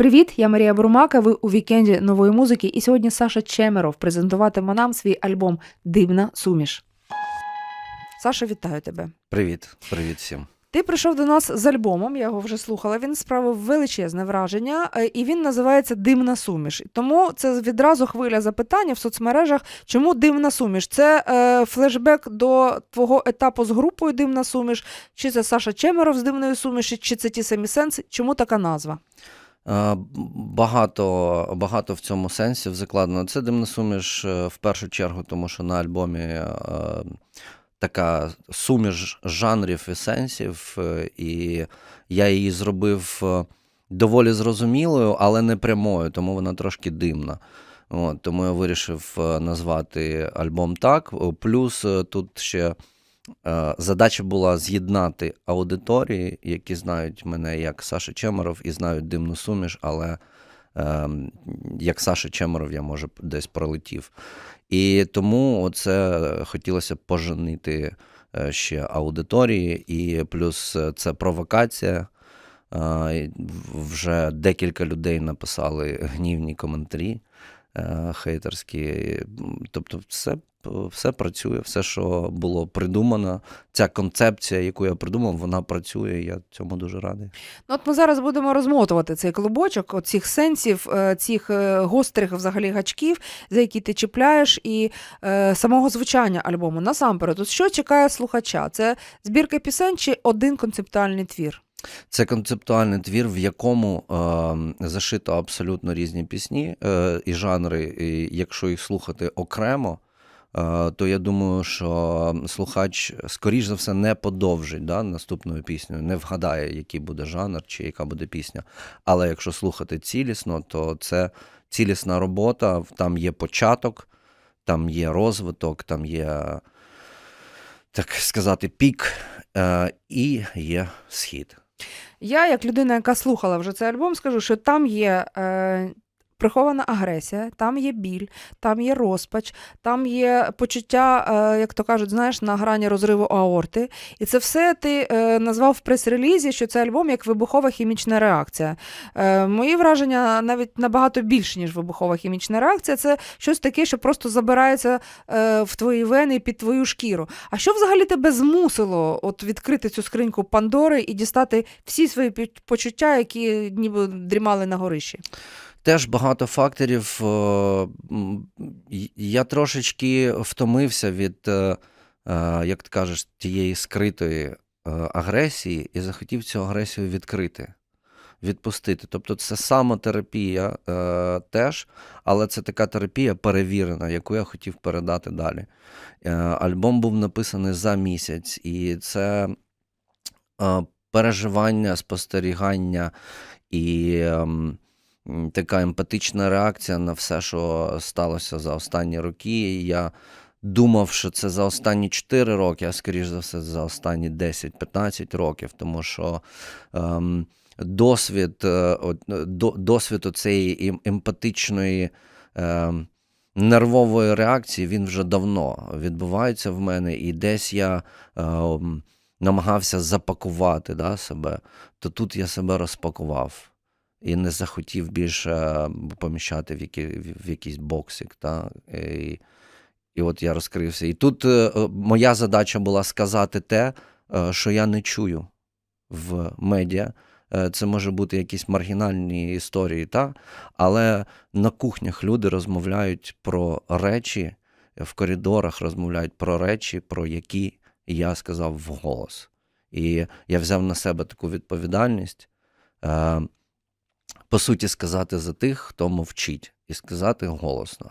Привіт, я Марія Бурмака. Ви у вікенді нової музики. І сьогодні Саша Чемеров презентуватиме нам свій альбом Дивна суміш. Саша, вітаю тебе. Привіт, привіт всім. Ти прийшов до нас з альбомом, я його вже слухала. Він справив величезне враження, е, і він називається Димна суміш. Тому це відразу хвиля запитання в соцмережах. Чому димна суміш? Це е, флешбек до твого етапу з групою Димна суміш, чи це Саша Чемеров з дивною суміші, чи це ті самі сенси? Чому така назва? Е, Багато, багато в цьому сенсів закладено. Це димна суміш е, в першу чергу, тому що на альбомі е, така суміш жанрів і сенсів, і я її зробив доволі зрозумілою, але не прямою, тому вона трошки димна. От, тому я вирішив назвати альбом так. Плюс тут ще задача була з'єднати аудиторії, які знають мене як Саша Чемеров і знають димну суміш, але е, як Саша Чемеров я може десь пролетів. І тому оце хотілося поженити е, ще аудиторії, і плюс е, це провокація. Е, Вже декілька людей написали гнівні коментарі е, хейтерські. Тобто, все, все працює, все, що було придумано. Ця концепція, яку я придумав, вона працює. Я цьому дуже радий. Ну, от ми зараз будемо розмотувати цей клубочок, оцих сенсів, е, цих е, гострих взагалі гачків, за які ти чіпляєш, і е, самого звучання альбому. Насамперед, от що чекає слухача? Це збірка пісень чи один концептуальний твір? Це концептуальний твір, в якому е, зашито абсолютно різні пісні е, і жанри. І якщо їх слухати окремо, е, то я думаю, що слухач, скоріш за все, не подовжить да, наступною піснею, не вгадає, який буде жанр чи яка буде пісня. Але якщо слухати цілісно, то це цілісна робота, там є початок, там є розвиток, там є, так сказати, пік е, і є схід. Я, як людина, яка слухала вже цей альбом, скажу, що там є. Е, Прихована агресія, там є біль, там є розпач, там є почуття, е, як то кажуть, знаєш, на грані розриву аорти. І це все ти е, назвав в прес-релізі, що це альбом як вибухова хімічна реакція. Е, Мої враження навіть набагато більше, ніж вибухова хімічна реакція. Це щось таке, що просто забирається в твої вени під твою шкіру. А що взагалі тебе змусило от відкрити цю скриньку Пандори і дістати всі свої почуття, які ніби дрімали на горищі? Теж багато факторів. е, Я трошечки втомився від, е, е, як ти кажеш, тієї скритої е, агресії і захотів цю агресію відкрити, відпустити. Тобто це самотерапія е, теж, але це така терапія перевірена, яку я хотів передати далі. Е, Альбом був написаний за місяць, і це е, переживання, спостерігання і. м, така емпатична реакція на все, що сталося за останні роки. Я думав, що це за останні 4 роки, а скоріш за все, за останні 10-15 років, тому що ем, досвід, е, е, до, досвід оцеї ем- емпатичної. Ем, Нервової реакції він вже давно відбувається в мене, і десь я е, намагався запакувати да, себе, то тут я себе розпакував і не захотів більше е, поміщати в, які, в якийсь боксик. Та? І, і от я розкрився. І тут е, е, моя задача була сказати те, що я не чую в медіа. Це може бути якісь маргінальні історії, та? але на кухнях люди розмовляють про речі, в коридорах розмовляють про речі, про які я сказав вголос. І я взяв на себе таку відповідальність. По суті, сказати за тих, хто мовчить, і сказати голосно.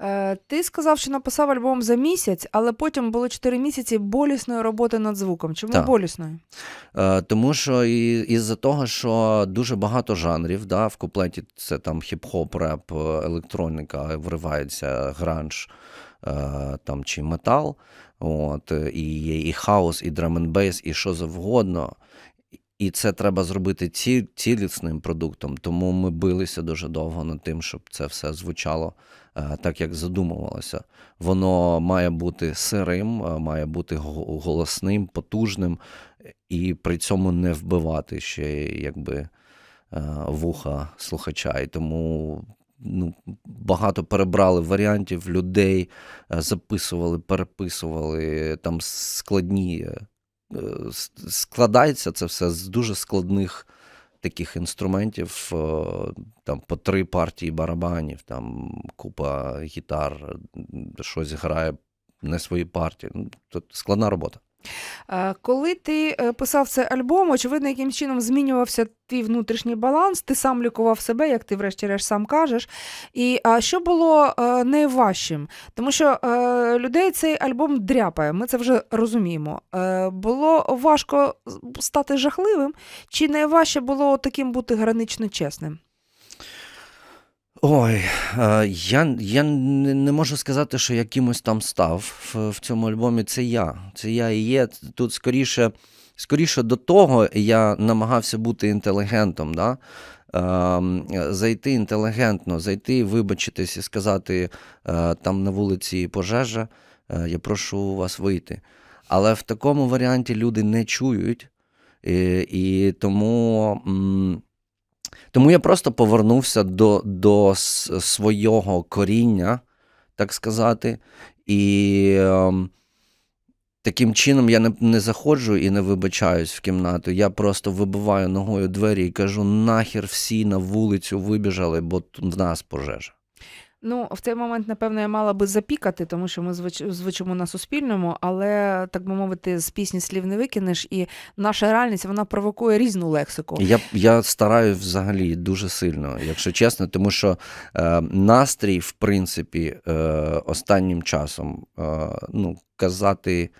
Е, Ти сказав, що написав альбом за місяць, але потім було 4 місяці болісної роботи над звуком. Чому Так. болісної? Е, тому що і, із-за того, що дуже багато жанрів, да, в куплеті це там хіп-хоп, реп, електроніка, вривається гранж е, там, чи метал, от, і є і хаос, і драм-н-бейс, і що завгодно. І це треба зробити ці, цілісним продуктом. Тому ми билися дуже довго над тим, щоб це все звучало е, так, як задумувалося. Воно має бути сирим, е, має бути голосним, потужним, і при цьому не вбивати ще якби. е, вуха слухача. І тому ну, багато перебрали варіантів людей, е, записували, переписували там складні. Е, Складається це все з дуже складних таких інструментів, е, там по три партії барабанів, там купа гітар, щось грає не свої партії. Ну, Тут складна робота. Е, Коли ти е, писав цей альбом, очевидно, яким чином змінювався твій внутрішній баланс, ти сам лікував себе, як ти врешті-решт сам кажеш. І а, що було е, найважчим? Тому що людей цей альбом дряпає, ми це вже розуміємо. Було важко стати жахливим, чи найважче було таким бути гранично чесним? Ой, е, я, я не можу сказати, що я кимось там став в, в цьому альбомі. Це я. Це я і є. Тут скоріше, скоріше до того я намагався бути інтелігентом. Да? Ем, зайти інтелігентно, зайти, вибачитись і сказати, е, там на вулиці пожежа, е, я прошу вас вийти. Але в такому варіанті люди не чують, і, і тому. Тому я просто повернувся до, до свого коріння, так сказати, і ем, таким чином я не, не заходжу і не вибачаюсь в кімнату. Я просто вибиваю ногою двері і кажу: нахер всі на вулицю вибіжали, бо в нас пожежа. Ну, в цей момент, напевно, я мала би запікати, тому що ми звич- звучимо на суспільному, але, так би мовити, з пісні слів не викинеш, і наша реальність вона провокує різну лексику. Я, я стараюсь взагалі дуже сильно, якщо чесно, тому що е, настрій, в принципі, е, останнім часом е, ну, казати,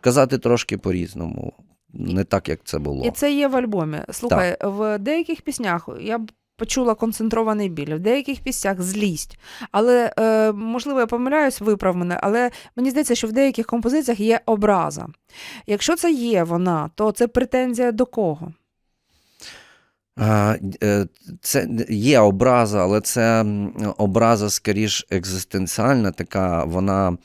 казати трошки по-різному, не так, як це було. І це є в альбомі. Слухай, в деяких піснях я б почула концентрований біль, в деяких піснях злість. Але, е, можливо, я помиляюсь, виправ мене, але мені здається, що в деяких композиціях є образа. Якщо це є вона, то це претензія до кого? Е, Це є образа, але це образа скоріш екзистенціальна, така вона.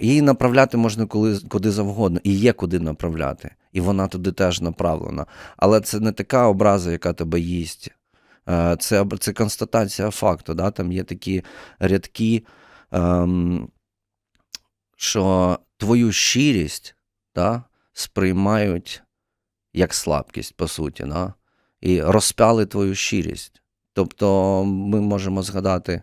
Її направляти можна коли, куди завгодно, і є куди направляти, і вона туди теж направлена. Але це не така образа, яка тебе їсть. Е, Це, це констатація факту. Да? Там є такі рядки, ем, що твою щирість да, сприймають як слабкість, по суті. Да? і розпяли твою щирість. Тобто ми можемо згадати,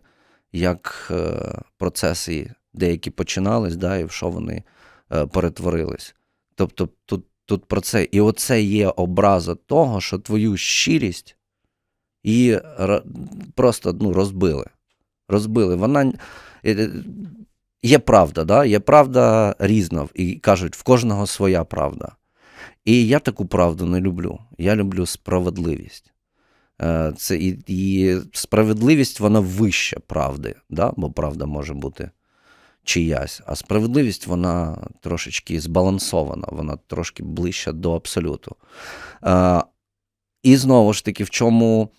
як е, процеси деякі починались, да, і в що вони е, перетворились. Тобто тут, тут про це. І оце є образа того, що твою щирість її просто ну, розбили. Розбили. Вона е, є правда, да? є правда різна, і кажуть, в кожного своя правда. І я таку правду не люблю. Я люблю справедливість. Е, Це і, і справедливість вона вища правди, да? бо правда може бути чиясь, а справедливість вона трошечки збалансована, вона трошки ближча до абсолюту. Е, І знову ж таки, в чому,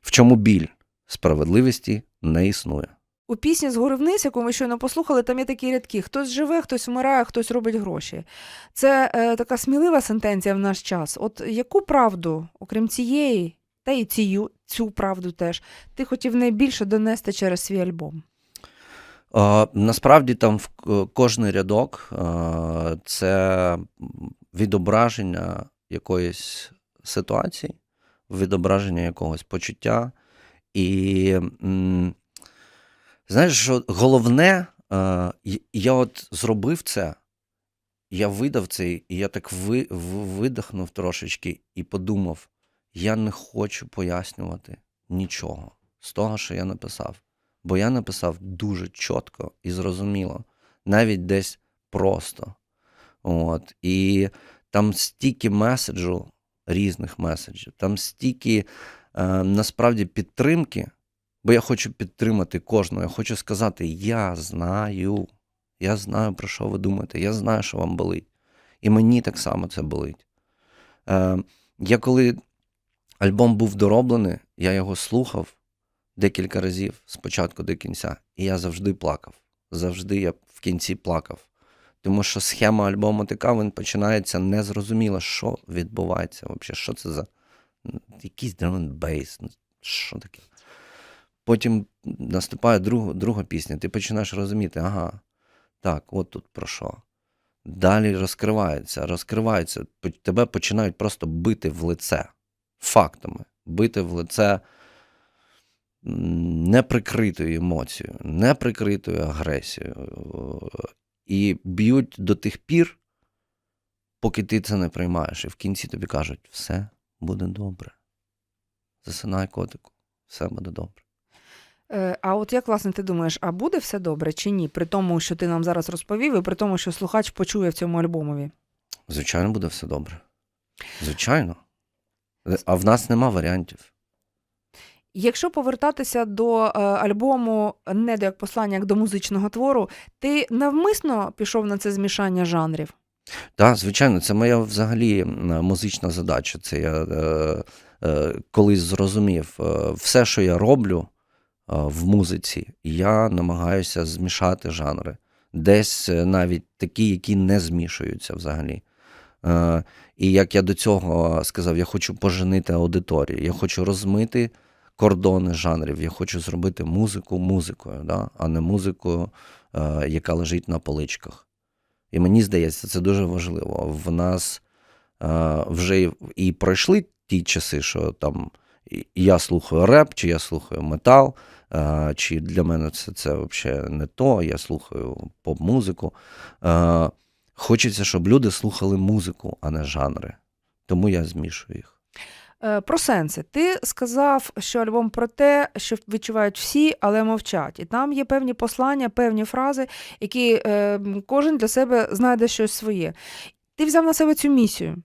в чому біль справедливості не існує. У пісні «Згори вниз», яку ми щойно послухали, там є такі рядки: хтось живе, хтось вмирає, хтось робить гроші. Це е, така смілива сентенція в наш час. От яку правду, окрім цієї, та й цю, цю правду теж, ти хотів найбільше донести через свій альбом? Е, Насправді там в кожний рядок е, це відображення якоїсь ситуації, відображення якогось почуття. І знаєш, що головне, е, я от зробив це, я видав це, і я так ви, видихнув трошечки і подумав: я не хочу пояснювати нічого з того, що я написав. Бо я написав дуже чітко і зрозуміло, навіть десь просто. От. І там стільки меседжу, різних меседжів, там стільки е, насправді підтримки, бо я хочу підтримати кожного. Я хочу сказати: я знаю, я знаю, про що ви думаєте, я знаю, що вам болить. І мені так само це болить. Е, я коли альбом був дороблений, я його слухав декілька разів з початку до кінця, і я завжди плакав. Завжди я в кінці плакав. Тому що схема альбому така, він починається незрозуміло, що відбувається взагалі, що це за якийсь bass, ну, що таке? Потім наступає друга, друга пісня, ти починаєш розуміти, ага, так, от тут про що. Далі розкривається, розкривається, тебе починають просто бити в лице фактами, бити в лице неприкритою емоцією, неприкритою агресією. І б'ють до тих пір, поки ти це не приймаєш. І в кінці тобі кажуть, все буде добре. Засинай котику, все буде добре. Е, А от як власне ти думаєш, а буде все добре чи ні? При тому, що ти нам зараз розповів, і при тому, що слухач почує в цьому альбомові? Звичайно, буде все добре. Звичайно. Е, А в нас нема варіантів. Якщо повертатися до е, альбому не до як послання, як до музичного твору, ти навмисно пішов на це змішання жанрів? Так, звичайно, це моя взагалі музична задача. Це я е, е, колись зрозумів, е, все, що я роблю е, в музиці, я намагаюся змішати жанри. Десь навіть такі, які не змішуються взагалі. Е, і як я до цього сказав, я хочу поженити аудиторію, я хочу розмити кордони жанрів, я хочу зробити музику музикою, да? а не музикою, е, яка лежить на поличках. І мені здається, це дуже важливо. В нас е, вже і- пройшли ті часи, що там я слухаю реп, чи я слухаю метал, е, чи для мене це, це взагалі не то, я слухаю поп-музику. Е, хочеться, щоб люди слухали музику, а не жанри. Тому я змішую їх. Е, Про сенси. Ти сказав, що альбом про те, що відчувають всі, але мовчать. І там є певні послання, певні фрази, які е, кожен для себе знайде щось своє. Ти взяв на себе цю місію.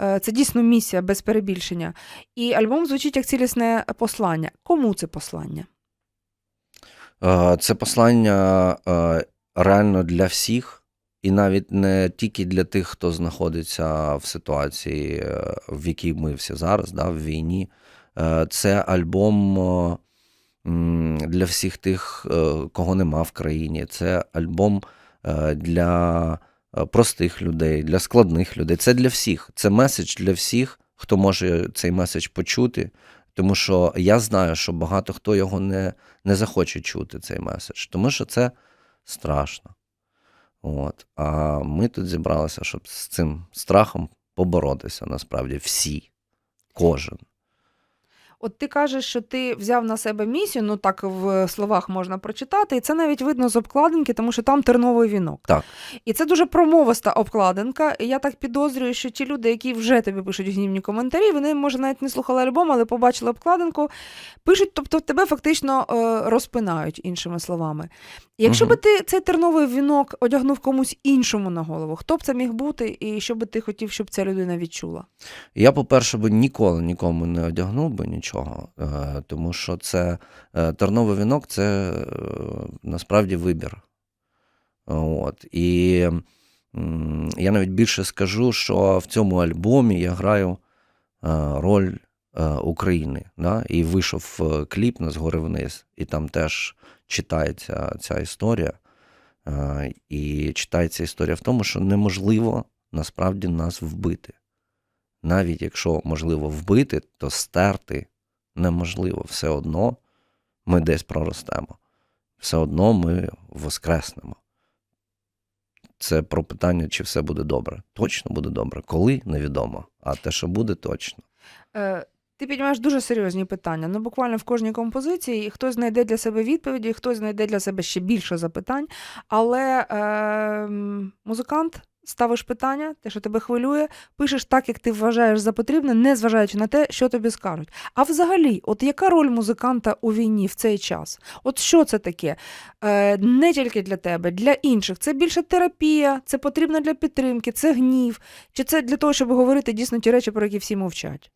Е, Це дійсно місія без перебільшення. І альбом звучить як цілісне послання. Кому це послання? Це послання реально для всіх, і навіть не тільки для тих, хто знаходиться в ситуації, е, в якій ми всі зараз, да, в війні. Е, Це альбом е, для всіх тих, кого нема в країні. Це альбом для простих людей, для складних людей. Це для всіх. Це меседж для всіх, хто може цей меседж почути. Тому що я знаю, що багато хто його не, не захоче чути, цей меседж, тому що це страшно. От. А ми тут зібралися, щоб з цим страхом поборотися насправді всі, кожен. От ти кажеш, що ти взяв на себе місію, ну так в словах можна прочитати, і це навіть видно з обкладинки, тому що там терновий вінок. Так. І це дуже промовиста обкладинка. І я так підозрюю, що ті люди, які вже тобі пишуть гнівні коментарі, вони, може, навіть не слухали альбом, але побачили обкладинку, пишуть, тобто тебе фактично е, розпинають, іншими словами. Якщо би ти цей терновий вінок одягнув комусь іншому на голову, хто б це міг бути, і що би ти хотів, щоб ця людина відчула? Я, по-перше, би ніколи нікому не одягнув би нічого, е, тому що це е, терновий вінок це е, насправді вибір. От. І я навіть більше скажу, що в цьому альбомі я граю роль України. Да? І вийшов кліп на згори вниз, і там теж читається ця історія. Е, І читається історія в тому, що неможливо насправді нас вбити. Навіть якщо можливо вбити, то стерти неможливо. Все одно ми десь проростемо. Все одно ми воскреснемо. Це про питання, чи все буде добре. Точно буде добре. Коли невідомо. А те, що буде, точно. Е, Ти піднімаєш дуже серйозні питання. Ну, буквально в кожній композиції хтось знайде для себе відповіді, хтось знайде для себе ще більше запитань. Але е, музикант ставиш питання, те, що тебе хвилює, пишеш так, як ти вважаєш за потрібне, не зважаючи на те, що тобі скажуть. А взагалі, от яка роль музиканта у війні в цей час? От що це таке? Е, не тільки для тебе, для інших. Це більше терапія, це потрібно для підтримки, це гнів. Чи це для того, щоб говорити дійсно ті речі, про які всі мовчать?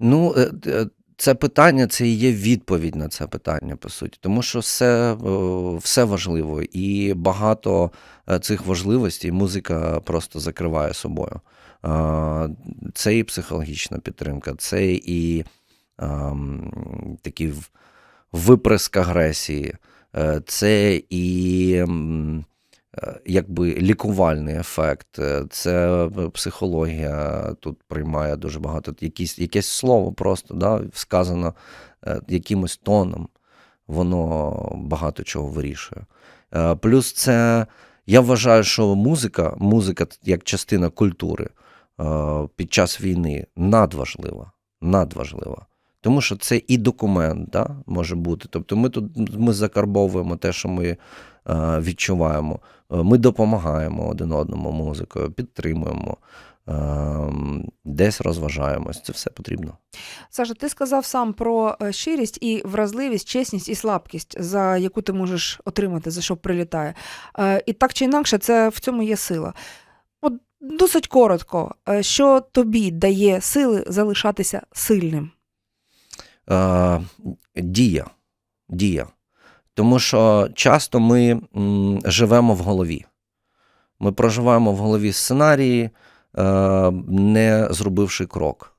Ну, е, е, це питання це і є відповідь на це питання, по суті. Тому що все, е, все важливо, і багато е, цих важливостей музика просто закриває собою. Це і психологічна підтримка, це і ем, такий виприск агресії, е, це і м, е, якби лікувальний ефект, е, це психологія тут приймає дуже багато. Якісь, якесь слово просто да, сказано е, якимось тоном, воно багато чого вирішує. Е, Плюс це я вважаю, що музика, музика як частина культури е, під час війни надважлива. Надважлива. Тому що це і документ да, може бути. Тобто ми тут ми закарбовуємо те, що ми е, відчуваємо. Е, Ми допомагаємо один одному музикою, підтримуємо, е, десь розважаємось. Це все потрібно. Саша, ти сказав сам про е, щирість і вразливість, чесність і слабкість, за яку ти можеш отримати, за що прилітає. І так чи інакше, це в цьому є сила. От досить коротко, що тобі дає сили залишатися сильним? Е, Дія. Дія. Тому що часто ми м, живемо в голові. Ми проживаємо в голові сценарії, е, не зробивши крок.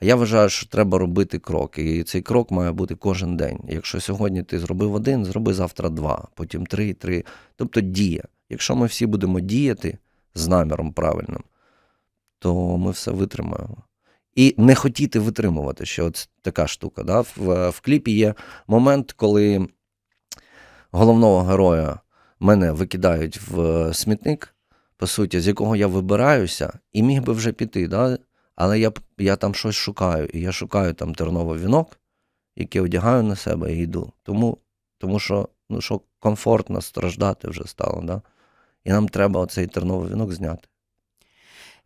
А я вважаю, що треба робити крок. І цей крок має бути кожен день. Якщо сьогодні ти зробив один, зроби завтра два, потім три, три. Тобто дія. Якщо ми всі будемо діяти з наміром правильним, то ми все витримаємо. І не хотіти витримувати, що от така штука. Да? В, в кліпі є момент, коли головного героя мене викидають в смітник, по суті, з якого я вибираюся, і міг би вже піти. Да? Але я, я там щось шукаю, і я шукаю там терновий вінок, який одягаю на себе і йду. Тому, тому що, ну, що комфортно страждати вже стало. Да? І нам треба оцей терновий вінок зняти.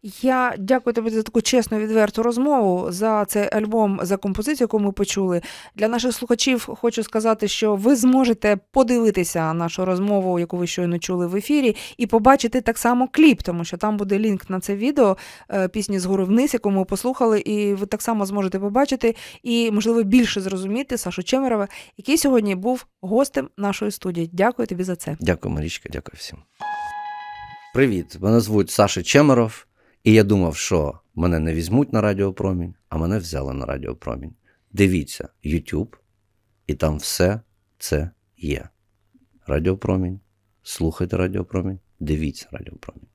Я дякую тобі за таку чесну відверту розмову, за цей альбом, за композицію, яку ми почули. Для наших слухачів хочу сказати, що ви зможете подивитися нашу розмову, яку ви щойно чули в ефірі, і побачити так само кліп, тому що там буде лінк на це відео е, пісні згори вниз, яку ми послухали, і ви так само зможете побачити і, можливо, більше зрозуміти Сашу Чемерова, який сьогодні був гостем нашої студії. Дякую тобі за це. Дякую, Марічка, дякую всім. Привіт! Мене звуть Саша Чемеров, і я думав, що мене не візьмуть на Радіопромінь, а мене взяли на Радіопромінь. Дивіться YouTube, і там все це є. Радіопромінь. Слухайте Радіопромінь, дивіться Радіопромінь.